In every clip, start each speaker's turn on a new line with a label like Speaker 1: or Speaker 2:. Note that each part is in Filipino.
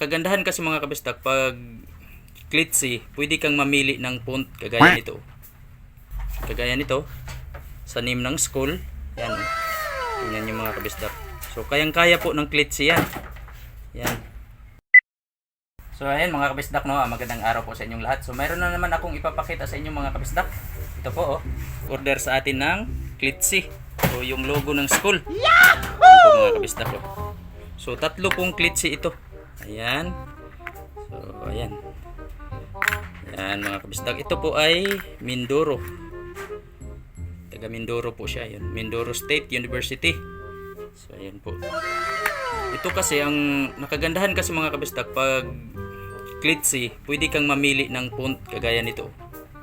Speaker 1: kagandahan kasi mga kabistak, pag klitsi, pwede kang mamili ng font kagaya nito. Kagaya nito, sa name ng school. Yan. Tingnan nyo mga kabistak. So, kayang-kaya po ng klitsi yan. Yan. So, ayan mga kabisdak, no? Ah, Magandang araw po sa inyong lahat. So, mayroon na naman akong ipapakita sa inyong mga kabisdak. Ito po, oh. Order sa atin ng klitsi. So, yung logo ng school. Yahoo! Ito po mga kabisdak, oh. So, tatlo pong klitsi ito. Ayan. So, ayan. Ayan mga kabisdak. Ito po ay Mindoro. Taga Mindoro po siya. Yun. Mindoro State University. So, ayan po. Ito kasi ang nakagandahan kasi mga kabistak pag klitsi, pwede kang mamili ng font kagaya nito.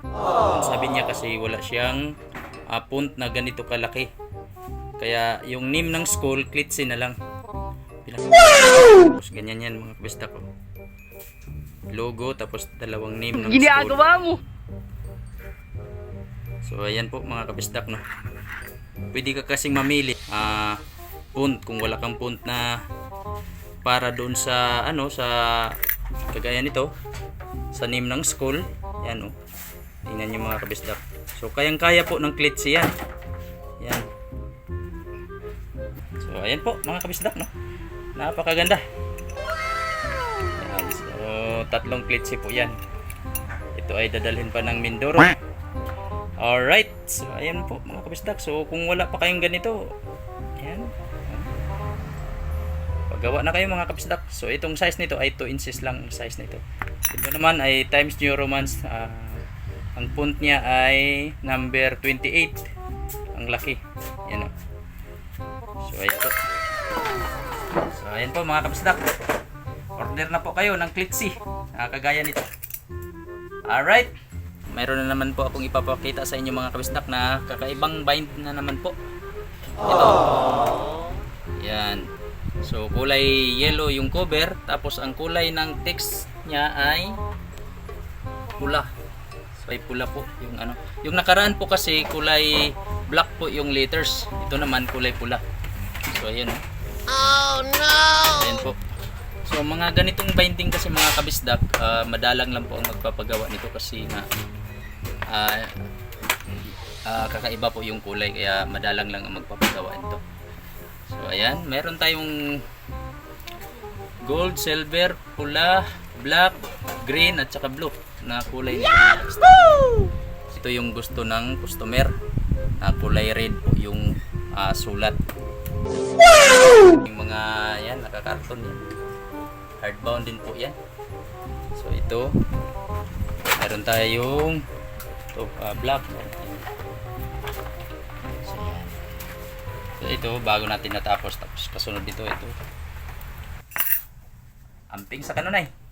Speaker 1: Ang Sabi niya kasi wala siyang ah, font na ganito kalaki. Kaya yung name ng school, klitsi na lang. Bilang Tapos ganyan yan mga kabistak ko. Logo tapos dalawang name ng school.
Speaker 2: Ginagawa mo.
Speaker 1: So ayan po mga kabistak no. Pwede ka kasing mamili ah font kung wala kang font na para doon sa ano sa kagaya nito sa name ng school. Yan oh. Tingnan niyo mga kabistak. So kayang-kaya po ng klitsi yan. Yan. So ayan po mga kabisdak no. Napakaganda. Yan. So tatlong klitsi po yan. Ito ay dadalhin pa ng Mindoro. Alright. So, ayan po mga kabisdak. So, kung wala pa kayong ganito, ayan. Paggawa na kayo mga kabisdak. So, itong size nito ay 2 inches lang ang size nito. Ito naman ay Times New Romance. ah, ang font niya ay number 28. Ang laki. Yan o. So, ayan po. So, ayan po mga kabisdak. Order na po kayo ng Klitsi. Ah, kagaya nito. Alright. Mayroon na naman po akong ipapakita sa inyo mga kabisdak na kakaibang bind na naman po. Ito. Yan. So kulay yellow yung cover tapos ang kulay ng text niya ay pula. So ay pula po yung ano. Yung nakaraan po kasi kulay black po yung letters. Ito naman kulay pula. So ayan. Oh no. Ayan po. So mga ganitong binding kasi mga kabisdak, ah, madalang lang po ang magpapagawa nito kasi na ah, ah, kakaiba po yung kulay kaya madalang lang ang magpapagawa nito. So ayan, meron tayong gold, silver, pula, black, green at saka blue na kulay. Ito yung gusto ng customer na kulay red po yung ah, sulat. Yung mga yan, nakakarton yan. Hardbound din po yan. So ito, meron tayong ito, ah, black. So, yan. So ito, bago natin natapos, tapos kasunod dito, ito. Amping sa kanunay.